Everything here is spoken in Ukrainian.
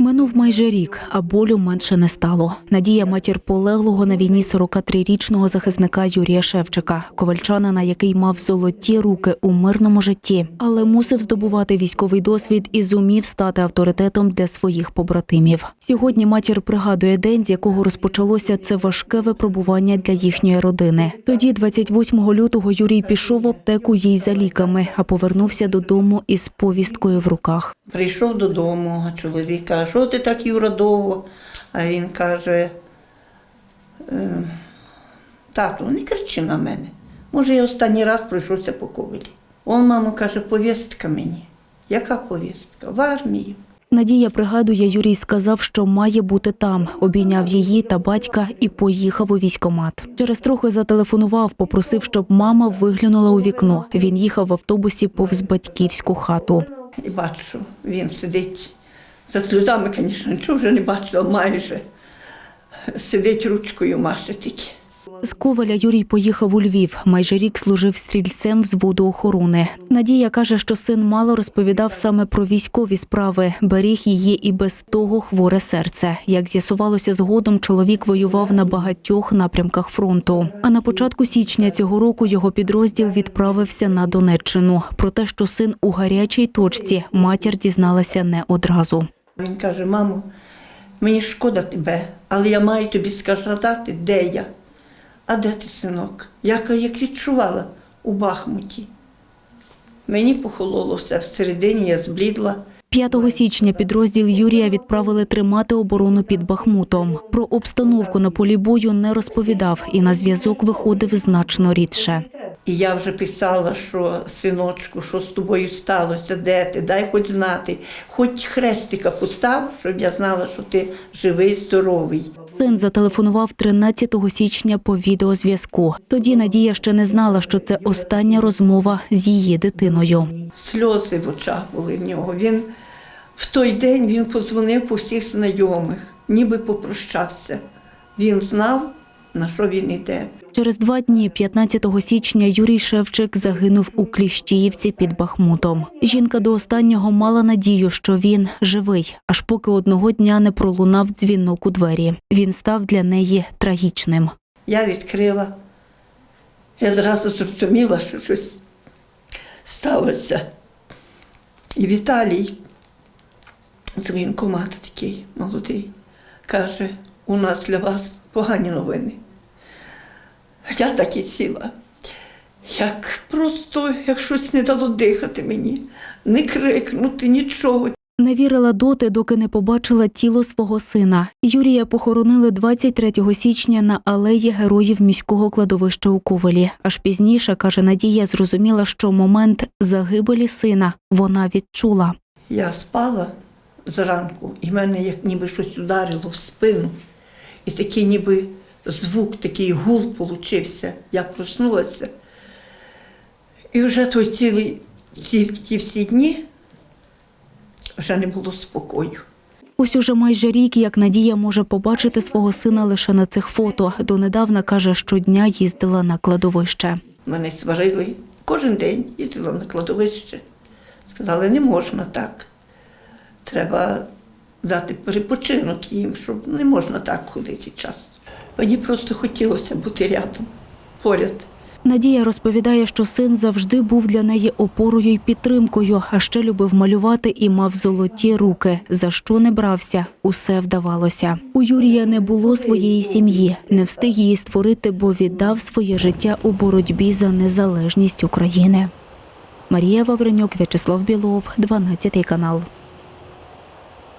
Минув майже рік, а болю менше не стало. Надія матір полеглого на війні 43-річного захисника Юрія Шевчика, ковальчанина, який мав золоті руки у мирному житті, але мусив здобувати військовий досвід і зумів стати авторитетом для своїх побратимів. Сьогодні матір пригадує день, з якого розпочалося це важке випробування для їхньої родини. Тоді, 28 лютого, Юрій пішов в аптеку їй за ліками, а повернувся додому із повісткою в руках. Прийшов додому, а чоловік каже, що ти так Юра довго? А він каже, «Е, тату, не кричи на мене. Може, я останній раз пройшовся по ковелі. Он, мамо, каже, повістка мені. Яка повістка? В армію. Надія пригадує, Юрій сказав, що має бути там. Обійняв її та батька і поїхав у військомат. Через трохи зателефонував, попросив, щоб мама виглянула у вікно. Він їхав в автобусі повз батьківську хату. І бачу, він сидить за сльозами, звісно, нічого вже не бачила майже. Сидить ручкою маше тільки. З Коваля Юрій поїхав у Львів. Майже рік служив стрільцем з водоохорони. Надія каже, що син мало розповідав саме про військові справи. Беріг її і без того хворе серце. Як з'ясувалося згодом, чоловік воював на багатьох напрямках фронту. А на початку січня цього року його підрозділ відправився на Донеччину. Про те, що син у гарячій точці, матір дізналася не одразу. Він каже, мамо, мені шкода тебе, але я маю тобі сказати, де я. А де ти, синок? Я як відчувала у Бахмуті. Мені похололо все всередині, я зблідла. 5 січня підрозділ Юрія відправили тримати оборону під Бахмутом. Про обстановку на полі бою не розповідав і на зв'язок виходив значно рідше. І я вже писала, що синочку, що з тобою сталося, де ти, дай хоч знати, хоч хрестика постав, щоб я знала, що ти живий, здоровий. Син зателефонував 13 січня по відеозв'язку. Тоді Надія ще не знала, що це остання розмова з її дитиною. Сльози в очах були в нього. Він в той день він подзвонив по всіх знайомих, ніби попрощався. Він знав, на що він йде. Через два дні, 15 січня, Юрій Шевчик загинув у Кліщіївці під Бахмутом. Жінка до останнього мала надію, що він живий, аж поки одного дня не пролунав дзвінок у двері. Він став для неї трагічним. Я відкрила. Я зразу зрозуміла, що щось сталося. І Віталій, з такий молодий, каже, у нас для вас погані новини. Я так і сіла. Як просто, як щось не дало дихати мені, не крикнути, нічого. Не вірила доти, доки не побачила тіло свого сина. Юрія похоронили 23 січня на алеї героїв міського кладовища у Ковелі. Аж пізніше, каже Надія, зрозуміла, що момент загибелі сина вона відчула. Я спала зранку, і мене як ніби щось ударило в спину. І такий ніби звук, такий гул получився. Я проснулася. І вже той цілий, ці, ті всі дні вже не було спокою. Ось уже майже рік, як Надія може побачити свого сина лише на цих фото. Донедавна каже, щодня їздила на кладовище. Мене сварили кожен день, їздила на кладовище. Сказали, не можна так. Треба дати перепочинок їм, щоб не можна так ходити час. Мені просто хотілося бути рядом, поряд. Надія розповідає, що син завжди був для неї опорою й підтримкою, а ще любив малювати і мав золоті руки. За що не брався, усе вдавалося. У Юрія не було своєї сім'ї, не встиг її створити, бо віддав своє життя у боротьбі за незалежність України. Марія Вавренюк, В'ячеслав Білов, 12 канал.